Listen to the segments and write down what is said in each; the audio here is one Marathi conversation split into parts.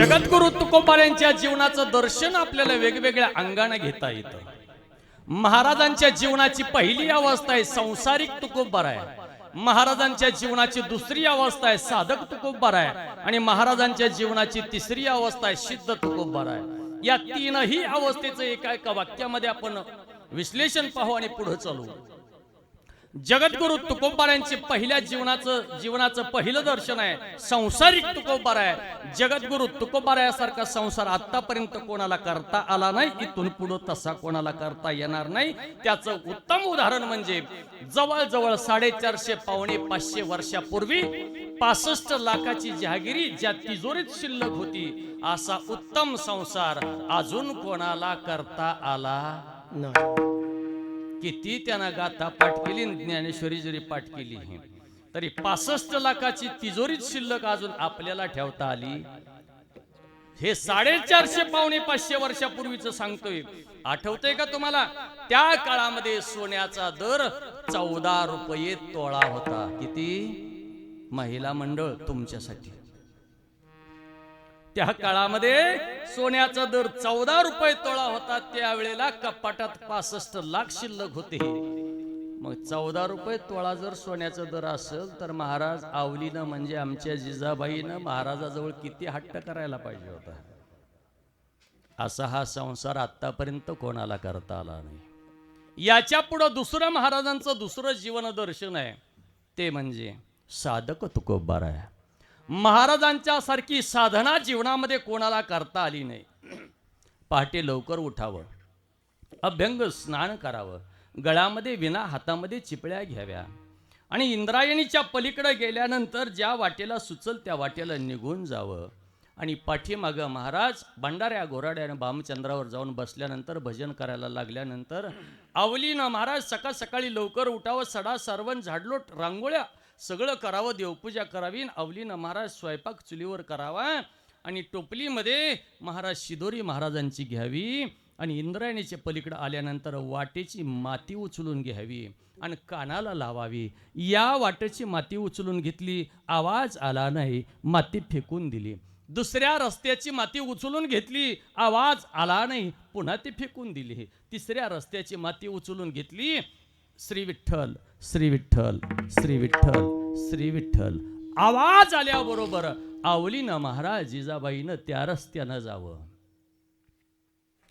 जगद्गुरु तुकोबाऱ्यांच्या जीवनाचं दर्शन आपल्याला वेगवेगळ्या अंगाने घेता येतं. महाराजांच्या जीवनाची पहिली अवस्था आहे संसारिक तुकोबार आहे. महाराजांच्या जीवनाची दुसरी अवस्था आहे साधक तुकोबार आहे. आणि महाराजांच्या जीवनाची तिसरी अवस्था आहे सिद्ध तुकोबार आहे. या तीनही अवस्थेचं एका एका वाक्यामध्ये आपण विश्लेषण पाहू आणि पुढे चालू. जगद्गुरु तुकोबारांचे पहिल्या जीवनाचं जीवनाचं पहिलं दर्शन आहे. संसारिक तुकोबार आहे. जगद्गुरु तुकोबारायासारखा संसार आतापर्यंत कोणाला करता आला नाही इथून पुढे तसा कोणाला करता येणार नाही. त्याचं उत्तम उदाहरण म्हणजे जवळजवळ साडेचारशे पावणे पाचशे वर्षापूर्वी पासष्ट लाखाची जहागिरी ज्या तिजोरीत शिल्लक होती असा उत्तम संसार अजून कोणाला करता आला नाही. किती त्यानं गाथा पाठ केली ज्ञानेश्वरी जरी पाठ केली तरी पासष्ट लाखाची तिजोरीत शिल्लक अजून आपल्याला ठेवता आली. हे साडेचारशे पावणे पाचशे वर्षापूर्वीच सांगतोय. आठवतंय का तुम्हाला? त्या काळामध्ये सोन्याचा दर चौदा रुपये तोळा होता. किती? महिला मंडळ तुमच्यासाठी. त्या काळामध्ये सोन्याचा दर चौदा रुपये तोळा होता. त्यावेळेला कपाटात पासष्ट लाख शिल्लक होते. मग चौदा रुपये तोळा जर सोन्याचा दर असेल तर महाराज आवलीनं म्हणजे आमच्या जिजाबाईनं महाराजाजवळ किती हट्ट करायला पाहिजे होता? असा हा संसार आतापर्यंत कोणाला करता आला नाही. याच्या पुढं दुसरं महाराजांचं दुसरं जीवन दर्शन आहे. ते म्हणजे साधक तुकोबार आहे महाराजांच्या सारखी साधना जीवनामध्ये कोणाला करता आली नाही. पहाटे लवकर उठावं. अभ्यंग स्नान करावं. गळ्यामध्ये विना हातामध्ये चिपळ्या घ्याव्या. आणि इंद्रायणीच्या पलीकडे गेल्यानंतर ज्या वाटेला सुचल त्या वाटेला निघून जावं. आणि पाठीमागं महाराज भंडाऱ्या गोराड्याने भामचंद्रावर जाऊन बसल्यानंतर भजन करायला लागल्यानंतर आवलीनं महाराज सकाळ सकाळी लवकर उठावं सडा सर्वण झाडलोट रांगोळ्या सगळं करावं देवपूजा करावी अवलीनं महाराज स्वयंपाक चुलीवर करावा आणि टोपलीमध्ये महाराज शिदोरी महाराजांची घ्यावी आणि इंद्रायणीच्या पलीकडे आल्यानंतर वाटेची माती उचलून घ्यावी आणि कानाला लावावी. या वाटेची माती उचलून घेतली आवाज आला नाही माती फेकून दिली. दुसऱ्या रस्त्याची माती उचलून घेतली आवाज आला नाही पुन्हा ती फेकून दिली. तिसऱ्या रस्त्याची माती उचलून घेतली श्री विठ्ठल श्री विठ्ठल श्री विठ्ठल श्री विठ्ठल आवाज आल्याबरोबर आवलीनं महाराज जिजाबाईनं त्या रस्त्यानं जावं.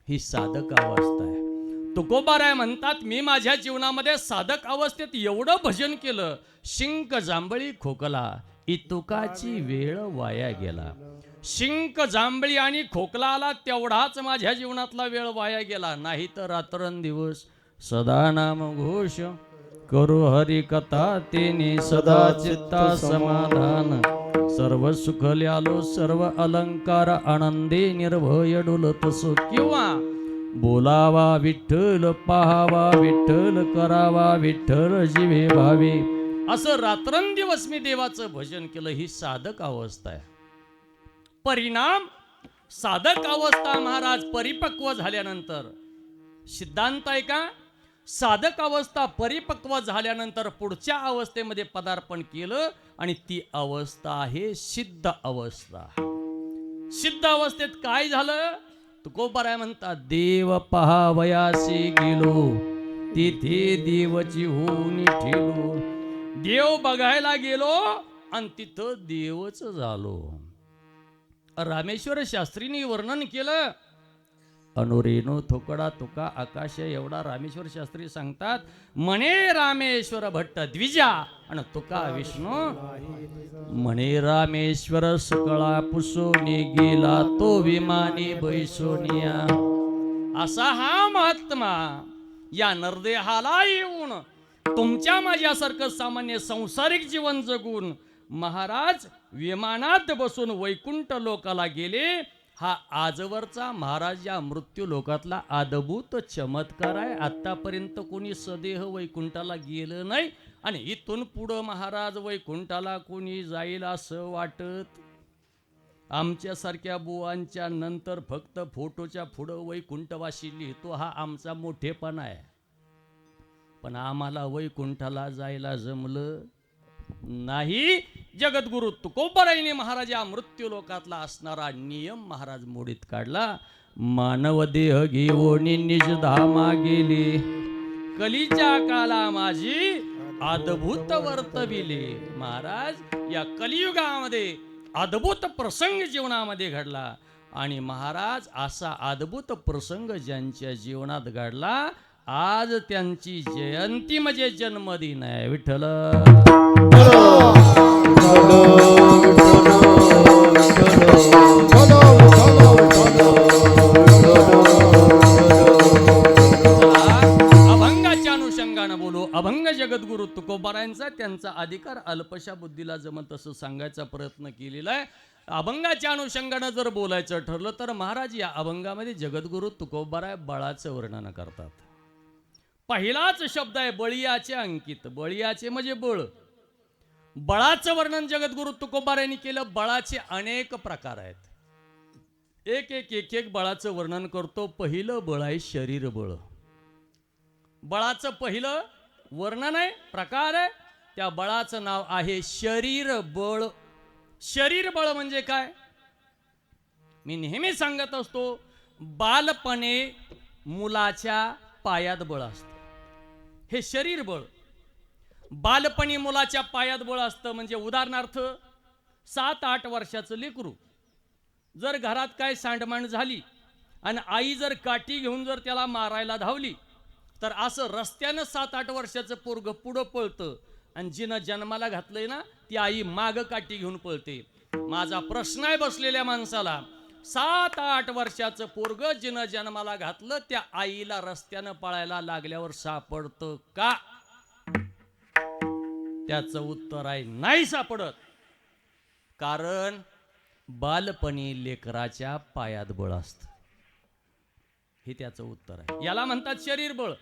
ही साधक अवस्था आहे. तुकोबाराय म्हणतात मी माझ्या जीवनामध्ये साधक अवस्थेत एवढं भजन केलं शिंक जांभळी खोकला इतुकाची वेळ वाया गेला. शिंक जांभळी आणि खोकला आला तेवढाच माझ्या जीवनातला वेळ वाया गेला नाही तर रात्रंदिवस सदा नाम घोष करू हरी कथा तेने सदा चित्ता समाधान। सर्व सुख ल्यालो सर्व अलंकार आनंदे निर्भय डुलत सो किंवा बोलावा विठ्ठल पाहावा विठ्ठल करावा विठ्ठल जीवे भावे. असं रात्रंदिवस मी देवाचं भजन केलं ही साधक अवस्था आहे. परिणाम साधक अवस्था महाराज परिपक्व झाल्यानंतर. सिद्धांत आहे का? साधक अवस्था परिपक्व झाल्यानंतर पुढच्या अवस्थेमध्ये पदार्पण केलं आणि ती अवस्था आहे सिद्ध अवस्था. सिद्ध अवस्थेत काय झालं? तुकोबाराय म्हणता देव पहावयासी गेलो तिथे देवची होऊन ठेलो. देव बघायला गेलो आणि तिथं देवच झालो. रामेश्वर शास्त्रीने वर्णन केलं अनुरेनो थोकडा तुका आकाश एवढा रामेश्वर शास्त्री सांगतात म्हणे रामेश्वर भट्ट द्विजा आणि तुका विष्णू म्हणे रामेश्वर सकळा पुसोनी गेला तो विमानी बैसोनिया असा हा महात्मा या नरदेहाला येऊन तुमच्या माझ्यासारखं सामान्य संसारिक जीवन जगून महाराज विमानात बसून वैकुंठ लोकाला गेले हा आजवरचा महाराज या मृत्यू लोकातला आदभूत चमत्कार आहे. आतापर्यंत कोणी सदेह वैकुंठाला गेलं नाही आणि इथून पुढं महाराज वैकुंठाला कोणी जाईल असं वाटत? आमच्यासारख्या बुवांच्या नंतर फक्त फोटोच्या पुढं वैकुंठवाशी लिहितो हा आमचा मोठेपणा आहे. पण आम्हाला वैकुंठाला जायला जमलं? नाही. जगद्गुरु तुकोबराईने महाराज या मृत्यू लोकातला असणारा नियम महाराज मोडीत काढला. मानव देह घेऊन निज धामा गेली. कलीच्या काला माझी अद्भुत वर्तविले. महाराज या कलियुगामध्ये अद्भुत प्रसंग जीवनामध्ये घडला. आणि महाराज असा अद्भुत प्रसंग ज्यांच्या जीवनात घडला आज त्यांची जयंती म्हणजे जन्मदिन आहे विठ्ठल. अभंगाच्या अनुषंगानं बोलू. अभंग जगद्गुरु तुकोबारायांचा त्यांचा अधिकार अल्पशा बुद्धीला जमत असं सांगायचा प्रयत्न केलेला आहे. अभंगाच्या अनुषंगानं जर बोलायचं ठरलं तर महाराज या अभंगामध्ये जगद्गुरु तुकोबाराय बळाचं वर्णन करतात. पहिलाच शब्द आहे बळियाचे अंकित. बळियाचे म्हणजे बळ. बळाचं वर्णन जगद्गुरु तुकोबार यांनी केलं बळाचे अनेक प्रकार आहेत. एक एक एक एक बळाचं वर्णन करतो पहिलं बळ आहे शरीर बळ. बळाचं पहिलं वर्णन आहे प्रकार आहे त्या बळाचं नाव आहे शरीर बळ. शरीर बळ म्हणजे काय? मी नेहमी सांगत असतो बालपणे मुलाच्या पायात बळ असतं. हे शरीर बळ. बालपणी मुलाच्या पायात बळ असतं म्हणजे उदाहरणार्थ सात आठ वर्षाचं लेकरू. जर घरात काय सांडमांड झाली आणि आई जर काठी घेऊन जर त्याला मारायला धावली तर असं रस्त्यानं सात आठ वर्षाचं पोरग पुढं पळतं आणि जिनं जन्माला घातलंय ना ती आई माग काठी घेऊन पळते. माझा प्रश्न आहे बसलेल्या माणसाला सात आठ वर्षाचं पोरग जिनं जन्माला घातलं त्या आईला रस्त्यानं पळायला लागल्यावर सापडतं का? त्याचं उत्तर आहे नाही सापडत. कारण बालपणी लेकराच्या पायात बळ असत. हे त्याचं उत्तर आहे. याला म्हणतात शरीर बळ.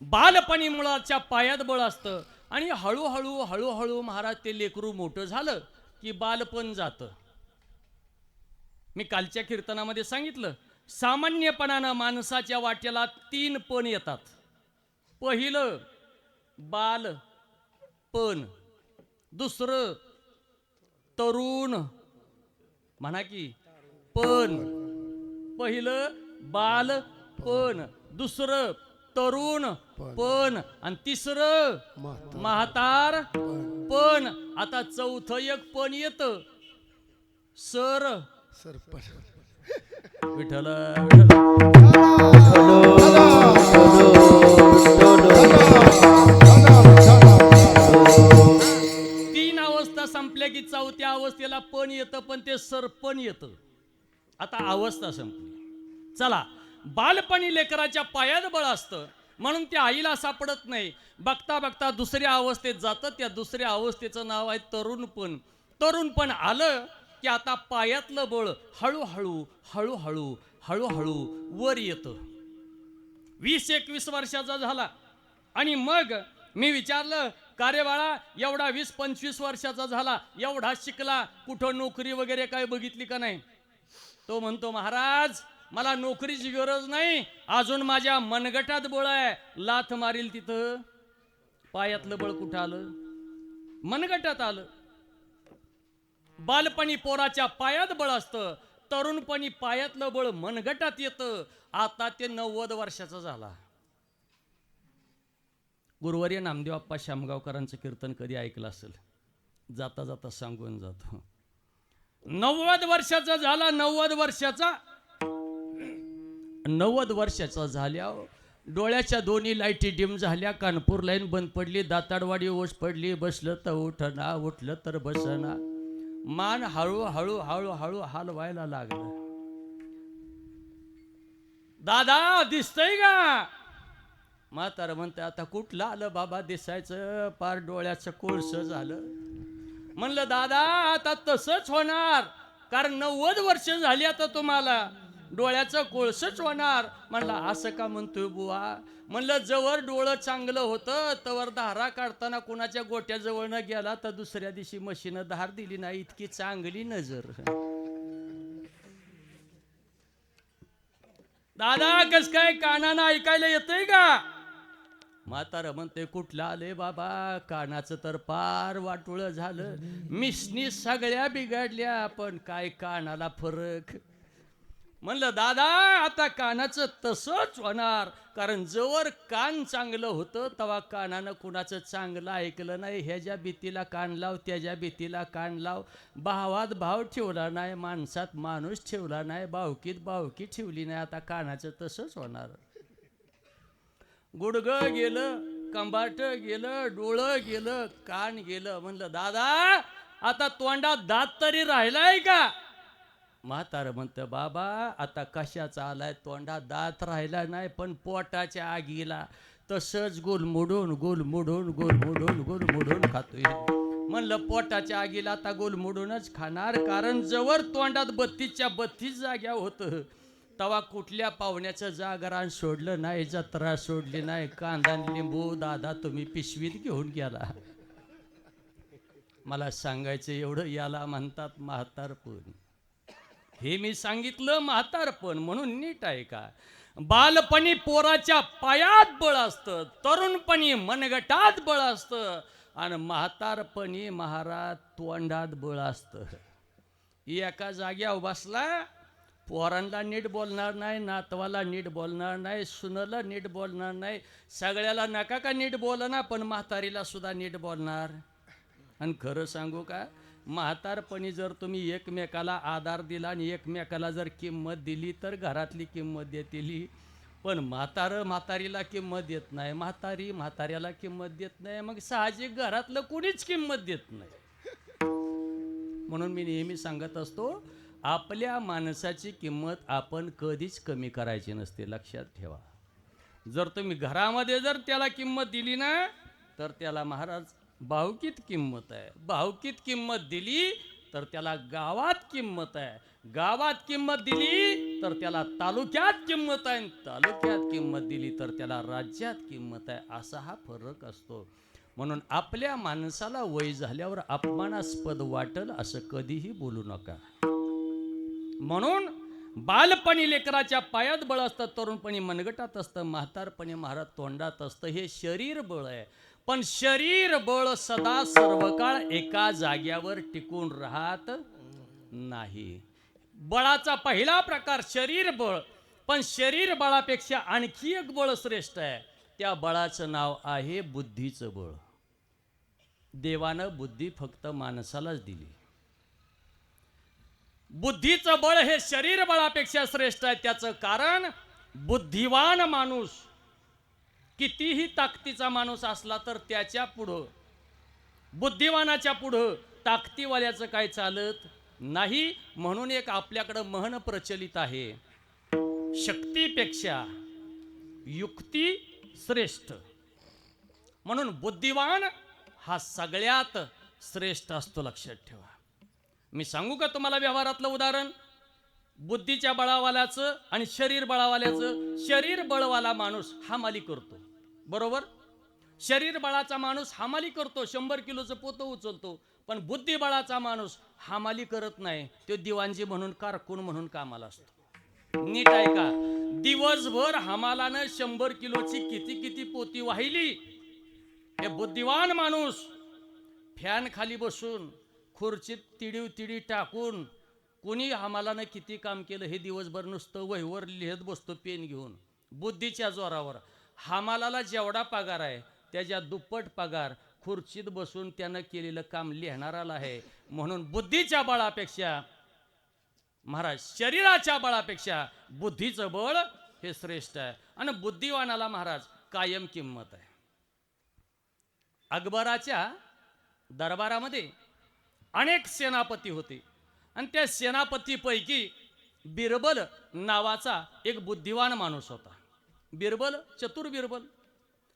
बालपणी मुळाच्या पायात बळ असतं. आणि हळूहळू हळूहळू महाराज ते लेकरू मोठं झालं की बालपण जातं. मी कालच्या कीर्तनामध्ये सांगितलं सामान्यपणानं माणसाच्या वाट्याला तीन पण येतात. पहिलं बाल पण. दुसरं तरुण. म्हणा की पण. पहिलं बाल पण. दुसरं तरुण पण. आणि तिसरं म्हातार. पण. आता चौथं एक पण येत. सर सरपंच. तीन अवस्था संपल्या की चौथ्या अवस्थेला पण येतं पण ते सरपण येतं. आता अवस्था संपली. चला बालपणी लेकराच्या पायात बळ असतं म्हणून त्या आईला सापडत नाही. बघता बघता दुसऱ्या अवस्थेत जातं त्या दुसऱ्या अवस्थेचं नाव आहे तरुणपण तरुणपण आलं की आता पायातलं बळ हळूहळू हळूहळू हळूहळू वर येतं. वीस एकवीस वर्षाचा झाला. आणि मग मी विचारलं का रे बाळा एवढा वीस पंचवीस वर्षाचा झाला एवढा शिकला कुठं नोकरी वगैरे काय बघितली का नाही? तो म्हणतो महाराज मला नोकरीची गरज नाही अजून माझ्या मनगटात बळ आहे लाथ मारील तिथं. पायातलं बळ कुठं आलं? मनगटात आलं. बालपणी पोराच्या पायात बळ असतं तरुणपणी पायातलं बळ मनगटात येतं. आता ते नव्वद वर्षाचा झाला. गुरुवारी नामदेव आप्पा शामगावकरांचं कीर्तन कधी ऐकलं असेल? जाता जाता सांगून जातो. नव्वद वर्षाचा झाला नव्वद वर्षाचा. नव्वद वर्षाचा झाल्या डोळ्याच्या दोन्ही लाईटी डिम झाल्या कानपूर लाईन बंद पडली दाताडवाडी ओस पडली बसलं तर उठना उठलं तर बसना. मान हळूहळू हळूहळू हलवायला हालवायला लागलं. दादा दिसतंय का? म्हातारा म्हणते आता कुठलं आलं बाबा दिसायचं? पार डोळ्याचं कोळस झालं. म्हणलं दादा आता तसंच होणार कारण नव्वद वर्ष झाली आता तुम्हाला. डोळ्याचं कोळसच होणार. म्हणलं असं का म्हणतोय बुवा? म्हणलं जवळ डोळं चांगलं होतं तवर धारा काढताना कुणाच्या गोट्याजवळ न गेला तर दुसऱ्या दिवशी मशीनं धार दिली नाही इतकी चांगली नजर. दादा कस काय कानानं ऐकायला येतंय का? म्हातारा म्हणते कुठलं आले बाबा? कानाचं तर पार वाटुळ झालं. मिसनी सगळ्या बिघडल्या पण काय कानाला फरक? म्हणलं दादा आता कानाचं तसंच होणार. कारण जवळ कान चांगलं होतं तेव्हा कानानं कुणाचं चांगलं ऐकलं नाही. ह्याच्या भीतीला कान लाव त्याच्या भीतीला कान लाव. भावात भाव ठेवला नाही माणसात माणूस ठेवला नाही भावकीत भावकी ठेवली नाही. आता कानाचं तसंच होणार. गुडगं गेलं कंबाट गेलं डोळं गेलं कान गेलं. म्हणलं दादा आता तोंडात दात तरी राहिलाय का? म्हातारं म्हणतं बाबा आता कशाचा आलाय? तोंडात दात राहिला नाही पण पोटाच्या आगीला तसंच गोलमुडून गोलमुडून गोलमुडून गोलमुडून खातोय. म्हणलं पोटाच्या आगीला आता गोलमुडूनच खाणार कारण जवळ तोंडात बत्तीसच्या बत्तीस जाग्या होतं. तवा कुठल्या पाहुण्याचं जागरण सोडलं नाही जत्रा सोडली नाही कांदा लिंबू दादा तुम्ही पिशवीत घेऊन गेला. मला सांगायचं एवढं याला म्हणतात म्हातारपूर्ण हे मी सांगितलं म्हातारपण म्हणून नीट आहे का? बालपणी पोराच्या पायात बळ असतं तरुणपणी मनगटात बळ असतं आणि म्हातारपणी महाराज तोंडात बळ असतं. एका जाग्यावर बसला पोरांना नीट बोलणार नाही नातवाला नीट बोलणार नाही सुनला नीट बोलणार नाही सगळ्याला नका का नीट बोलना पण म्हातारीला सुद्धा नीट बोलणार? आणि खरं सांगू का म्हातारपणी जर तुम्ही एकमेकाला आधार दिला आणि एकमेकाला जर किंमत दिली तर घरातली किंमत देतील. पण म्हातारं म्हातारीला किंमत देत नाही. म्हातारी म्हाताऱ्याला किंमत देत नाही. मग साहजिक घरातलं कुणीच किंमत देत नाही. म्हणून मी नेहमी सांगत असतो आपल्या माणसाची किंमत आपण कधीच कमी करायची नसते. लक्षात ठेवा. जर तुम्ही घरामध्ये जर त्याला किंमत दिली ना तर त्याला महाराज भावकीत किंमत आहे. भावकीत किंमत दिली तर त्याला गावात किंमत आहे. गावात किंमत दिली तर त्याला तालुक्यात किंमत आहे. तालुक्यात किंमत दिली तर त्याला राज्यात किंमत आहे. असा हा फरक असतो. म्हणून आपल्या माणसाला वय झाल्यावर अपमानास्पद वाटल असं कधीही बोलू नका. म्हणून बालपणी लेकराच्या पायात बळ असतं तरुणपणी मनगटात असतं म्हातारपणी महाराज तोंडात असतं हे शरीर बळ आहे. पण शरीर बळ सदा सर्व काळ एका जाग्यावर टिकून राहत नाही. बळाचा पहिला प्रकार शरीर बळ. पण शरीर बळापेक्षा आणखी एक बळ श्रेष्ठ आहे. त्या बळाचं नाव आहे बुद्धीचं बळ. देवानं बुद्धी फक्त माणसालाच दिली. बुद्धीचं बळ हे शरीर बळापेक्षा श्रेष्ठ आहे. त्याचं कारण बुद्धिवान माणूस कितीही ताकदीचा माणूस असला तर त्याच्या पुढं बुद्धिवानाच्या पुढं ताकदीवाल्याचं काय चालत नाही म्हणून एक आपल्याकडं म्हण प्रचलित आहे. शक्तीपेक्षा युक्ती श्रेष्ठ. म्हणून बुद्धिवान हा सगळ्यात श्रेष्ठ असतो लक्षात ठेवा. मी सांगू का तुम्हाला व्यवहारातलं उदाहरण? बुद्धीच्या बळावाल्याचं आणि शरीर बळावाल्याचं शरीर बळवाला माणूस हा माली करतो. बरोबर? शरीर बळाचा माणूस हामाली करतो शंभर किलोचं पोतं उचलतो पण बुद्धिबळाचा माणूस हामाली करत नाही. तो दिवाणजी म्हणून कारकून म्हणून कामाला असतो. नीट ऐका दिवसभर हमालानं शंभर किलोची किती किती पोती वाहिली? हे बुद्धिवान माणूस फॅन खाली बसून खुर्चीत तिडीव तिडी टाकून कुणी हमालानं किती काम केलं हे दिवसभर नुसतं वहीवर लिहित बसतो पेन घेऊन बुद्धीच्या जोरावर. हमालाला जेवढा पगार आहे त्याच्या दुप्पट पगार खुर्चीत बसून त्यानं केलेलं काम लिहिणाराला आहे. म्हणून बुद्धीच्या बळापेक्षा महाराज शरीराच्या बळापेक्षा बुद्धीचं बळ हे श्रेष्ठ आहे. आणि बुद्धिवानाला महाराज कायम किंमत आहे. अकबराच्या दरबारामध्ये अनेक सेनापती होते. आणि त्या सेनापतीपैकी बिरबल नावाचा एक बुद्धिवान माणूस होता. बिरबल चतुर बिरबल.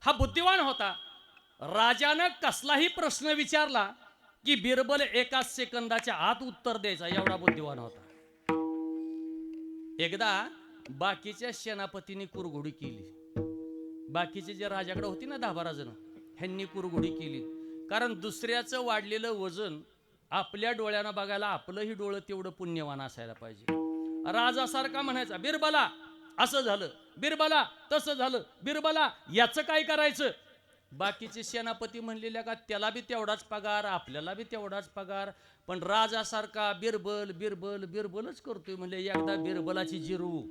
हा बुद्धिवान होता. राजानं कसलाही प्रश्न विचारला की बिरबल एका सेकंदाच्या आत उत्तर द्यायचा एवढा बुद्धिवान होता. एकदा बाकीच्या सेनापतींनी कुरघोडी केली. बाकीचे जे राजाकडे होती ना दहा बारा जण ह्यांनी कुरघोडी केली. कारण दुसऱ्याचं वाढलेलं वजन आपल्या डोळ्यानं बघायला आपलंही डोळं तेवढं पुण्यवान असायला पाहिजे. राजासारखा म्हणायचा बिरबला असं झालं. बिरबला तसं झालं. बिरबला याचं काय करायचं? बाकीचे सेनापती म्हणलेल्या का त्याला बी तेवढाच पगार आपल्याला बी तेवढाच पगार. पण राजासारखा बिरबल बिरबल बिरबलच करतोय म्हणले एकदा बिरबलाची जिरू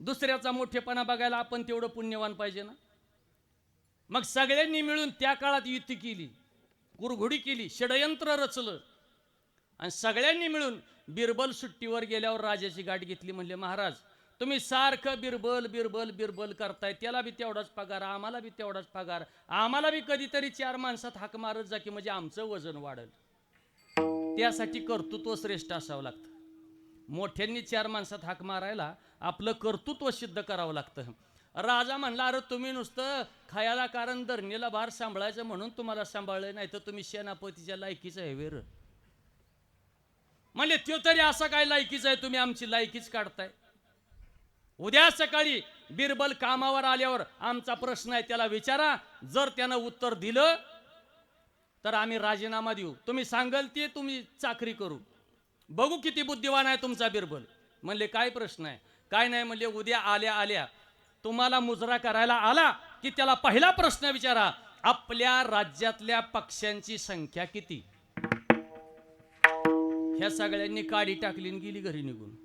दुसऱ्याचा मोठेपणा बघायला आपण तेवढं पुण्यवान पाहिजे ना? मग सगळ्यांनी मिळून त्या काळात युती केली. कुरघोडी केली षडयंत्र रचलं. आणि सगळ्यांनी मिळून बिरबल सुट्टीवर गेल्यावर राजाची गाठ घेतली म्हणले महाराज तुम्ही सारखं बिरबल बिरबल बिरबल करताय. त्याला बी तेवढाच पगार आम्हाला बी तेवढाच पगार. आम्हाला बी कधीतरी चार माणसात हाक मारत जा की म्हणजे आमचं वजन वाढल. त्यासाठी कर्तृत्व श्रेष्ठ असावं लागतं. मोठ्यांनी चार माणसात हाक मारायला आपलं कर्तृत्व सिद्ध करावं लागतं. राजा म्हणला अरे तुम्ही नुसतं खायला कारण धरणीला भार सांभाळायचं म्हणून तुम्हाला सांभाळलं नाही तर तुम्ही सेनापतीच्या लायकीचं आहे म्हणले त्यो तरी असा काय लायकीच आहे? तुम्ही आमची लायकीच काढताय. उद्या सकाळी बिरबल कामावर आल्यावर आमचा प्रश्न आहे त्याला विचारा. जर त्यानं उत्तर दिलं तर आम्ही राजीनामा देऊ. तुम्ही सांगाल ते तुम्ही चाकरी करू बघू किती बुद्धिवान आहे तुमचा बिरबल. म्हणले काय प्रश्न आहे? काय नाही म्हणले उद्या आल्या आल्या. तुम्हाला मुजरा करायला आला की त्याला पहिला प्रश्न विचारा. आपल्या राज्यातल्या पक्ष्यांची संख्या किती? ह्या सगळ्यांनी काडी टाकली आणि गेली घरी निघून.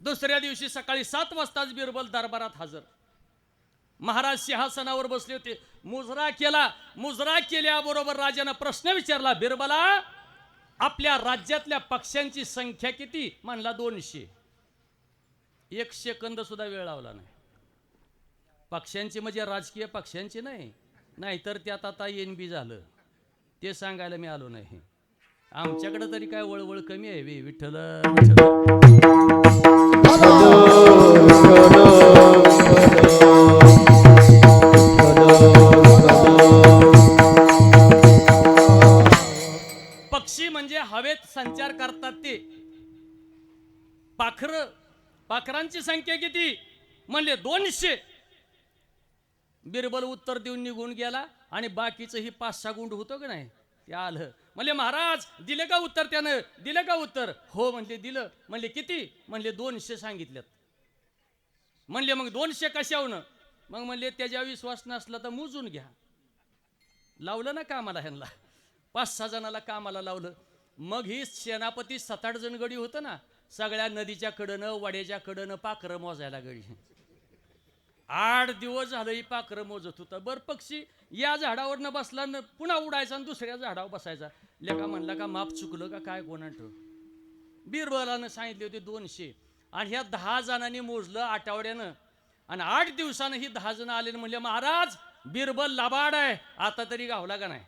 दुसऱ्या दिवशी सकाळी सात वाजताच बिरबल दरबारात हजर. महाराज सिंहासनावर बसले होते. मुजरा केला मुजरा केल्याबरोबर राजानं प्रश्न विचारला बिरबला आपल्या राज्यातल्या पक्ष्यांची संख्या किती? म्हणला दोनशे. एक सेकंद सुद्धा वेळ लावला नाही. पक्ष्यांची म्हणजे राजकीय पक्ष्यांची नाही. नाहीतर त्यात आता एन बी झालं. ते सांगायला मी आलो नाही. आमच्याकडे तरी काय वळवळ कमी आहे वे विठ्ठल पक्षी म्हणजे हवेत संचार करतात ते. पाखर पाखरांची संख्या किती? म्हणले दोनशे. बिरबल उत्तर देऊन निघून गेला आणि बाकीचं ही पाच सहा गुंड होतं का नाही? ते आलं. म्हणले महाराज दिले का उत्तर त्यानं? दिलं का उत्तर? हो म्हणले दिलं. म्हणले किती? म्हणले दोनशे सांगितल्यात. म्हणले मग दोनशे कशावनं? मग म्हणले त्याच्या विश्वास नसला तर मोजून घ्या. लावलं ना कामाला ह्यांना. पाच सहा जणाला कामाला लावलं. मग ही सेनापती सात आठ जण गडी होतं ना सगळ्या नदीच्या कडनं वड्याच्या कडनं पाखरं मोजायला गडी. आठ दिवस झालं ही पाखरं मोजत होतं. बर पक्षी या झाडावरनं बसला न पुन्हा उडायचा आणि दुसऱ्या झाडावर बसायचा. लेका म्हणला का माप चुकलं का काय कोणाट बिरबलानं सांगितले होते दोनशे. आणि ह्या दहा जणांनी मोजलं आठवड्यानं. आणि आठ दिवसानं ही दहा जण आले म्हणले महाराज बिरबल लाबाड आहे. आता तरी गावला का नाही?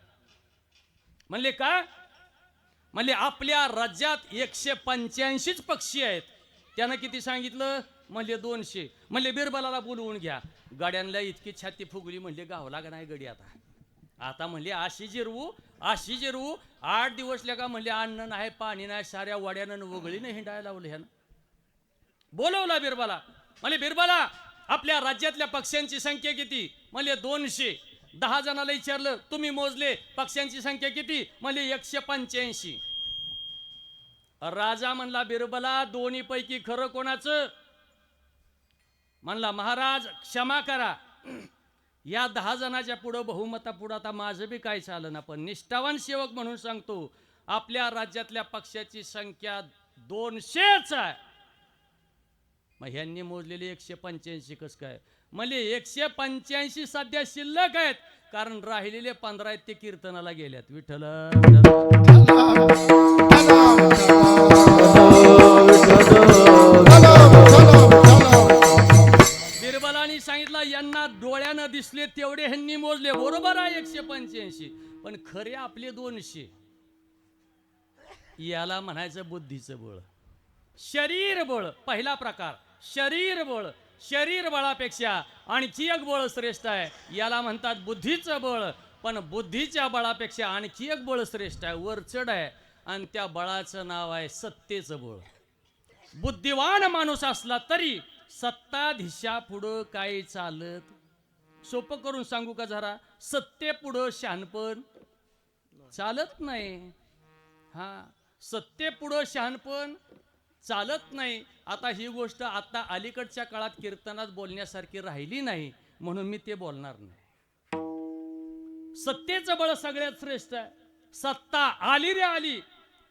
म्हणले का? म्हणले आपल्या राज्यात एकशे पंच्याऐंशीच पक्षी आहेत. त्यानं किती सांगितलं? म्हणले दोनशे. म्हणले बिरबलाला बोलवून घ्या. गड्यांना इतकी छाती फुगली म्हणले गावला का नाही गडी आता? आता म्हणले अशी जिरवू अशी जिरवू आठ दिवस का म्हणले अन्न नाही पाणी नाही साऱ्या वड्यानं वगळीनं हिंडायला लावलं ह्यानं. बोलवला बिरबला. म्हणले बिरबला आपल्या राज्यातल्या पक्ष्यांची संख्या किती? म्हणले दोनशे. दहा जणाला विचारलं तुम्ही मोजले पक्ष्यांची संख्या किती? म्हणले एकशे पंच्याऐंशी. राजा म्हणला बिरबला दोन्ही पैकी खरं कोणाचं? म्हणला महाराज क्षमा करा. या दहा जणाच्या पुढं बहुमतापुढं आता माझं बी काय चालं ना पण निष्ठावान सेवक म्हणून सांगतो आपल्या राज्यातल्या पक्षाची संख्या दोनशेच आहे. मग ह्यांनी मोजलेली एकशे पंच्याऐंशी कस काय? म्हणजे एकशे पंच्याऐंशी सध्या शिल्लक आहेत कारण राहिलेले पंधरा आहेत ते कीर्तनाला गेल्यात. विठ्ठल यांना डोळ्यानं दिसले तेवढे ह्यांनी मोजले. बरोबर आहे एकशे पंच्याऐंशी. पण खरे आपले दोनशे. याला म्हणायचं बुद्धीचं बळ. शरीर बळ पहिला प्रकार. शरीर बळ. शरीर बळापेक्षा आणखी एक बळ श्रेष्ठ आहे. याला म्हणतात बुद्धीचं बळ. पण बुद्धीच्या बळापेक्षा आणखी एक बळ श्रेष्ठ आहे. वरचढ आहे. आणि त्या बळाचं नाव आहे सत्तेचं बळ. बुद्धिवान माणूस असला तरी सत्ताधीशा पुढं काय चालत? सोपं करून सांगू का जरा? सत्ते पुढं शहाणपण चालत नाही. हा सत्ते पुढं शहाणपण चालत नाही. आता ही गोष्ट आता अलीकडच्या काळात कीर्तनात बोलण्यासारखी राहिली नाही म्हणून मी ते बोलणार नाही. सत्तेचं बळ सगळ्यात श्रेष्ठ आहे. सत्ता आली रे आली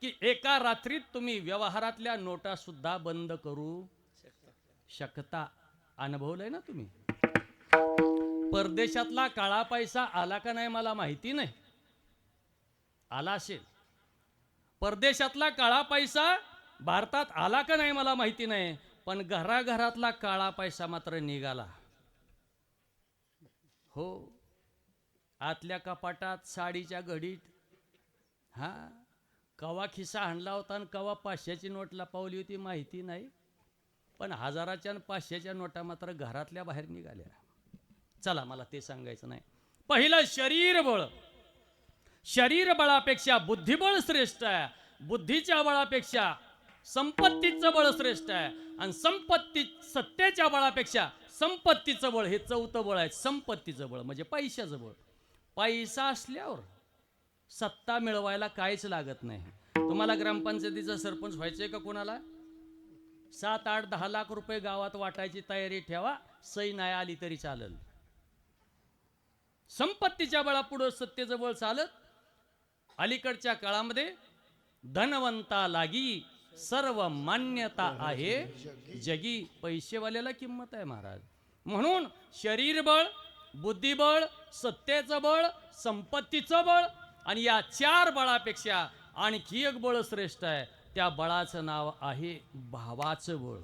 की एका रात्रीत तुम्ही व्यवहारातल्या नोटा सुद्धा बंद करू. शकता अनुभवलंय ना तुम्ही? परदेशातला काळा पैसा आला का नाही मला माहिती नाही. आला असेल. परदेशातला काळा पैसा भारतात आला का नाही मला माहिती नाही पण घराघरातला काळा पैसा मात्र निघाला. हो आतल्या कपाटात साडीच्या घडीत हा कवा खिसा आणला होता आणि कवा पाचशेची नोट लपावली होती माहिती नाही. पण हजाराच्या आणि पाचशेच्या नोटा मात्र घरातल्या बाहेर निघाल्या. चला मला ते सांगायचं नाही. पहिलं शरीर बळ. शरीर बळापेक्षा बुद्धिबळ श्रेष्ठ आहे. बुद्धीच्या बळापेक्षा संपत्तीचं बळ श्रेष्ठ आहे. आणि संपत्ती सत्तेच्या बळापेक्षा संपत्तीचं बळ हे चौथं बळ आहे संपत्तीचं बळ म्हणजे पैशाचं बळ. पैसा असल्यावर सत्ता मिळवायला काहीच लागत नाही. तुम्हाला ग्रामपंचायतीचा सरपंच व्हायचंय का कोणाला? सात आठ दहा लाख रुपये गावात वाटायची तयारी ठेवा सई नाही आली तरी चालल. संपत्तीच्या बळापुढं सत्तेचं बळ चालत अलीकडच्या काळामध्ये धनवंता लागी सर्व मान्यता आहे. जगी पैसेवाल्याला किंमत आहे महाराज. म्हणून शरीर बळ बुद्धिबळ सत्तेचं बळ संपत्तीचं बळ आणि या चार बळापेक्षा आणखी एक बळ श्रेष्ठ आहे. त्या बळाचं नाव आहे भावाचं बळ.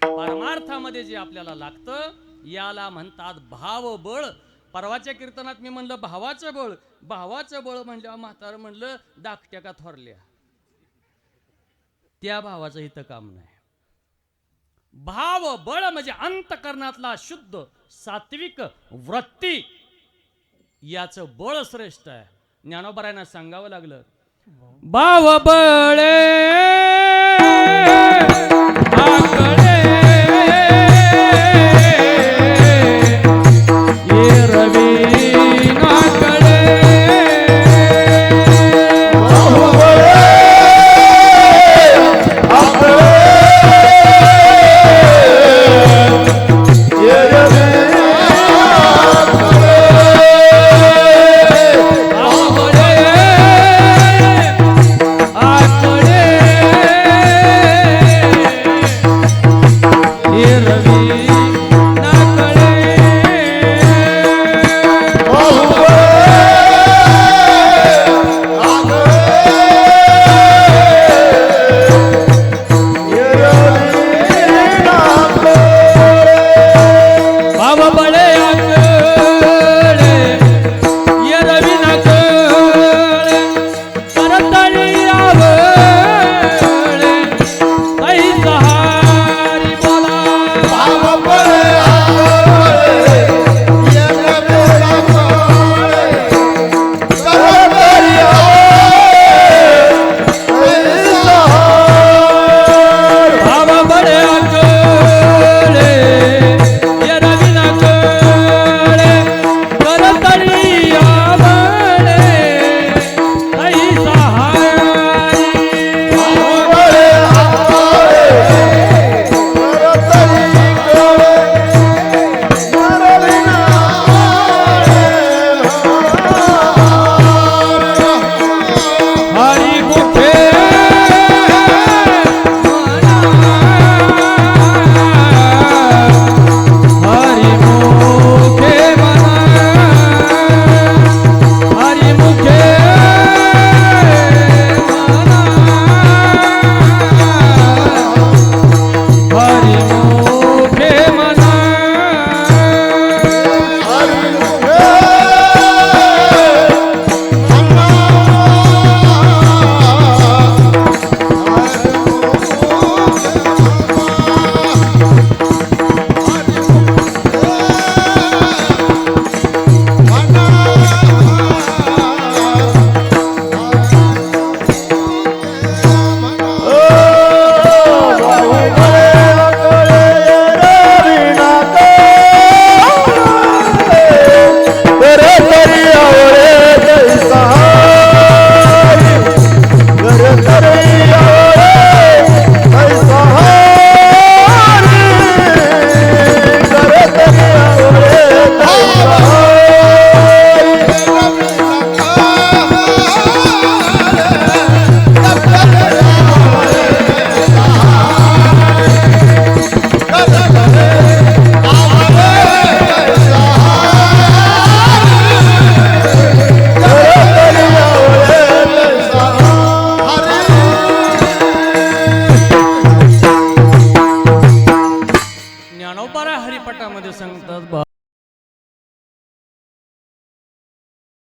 परमार्थामध्ये जे आपल्याला लागतं याला म्हणतात भाव बळ परवाच्या कीर्तनात मी म्हणलं भावाचं बळ. भावाचं बळ म्हणलं म्हातारं म्हणलं दाखट्या का थोरल्या? त्या भावाचं इथं काम नाही. भाव बळ म्हणजे अंतकरणातला शुद्ध सात्विक वृत्ती. याचं बळ श्रेष्ठ आहे. ज्ञानोबरायांना सांगावं लागलं भाव बळे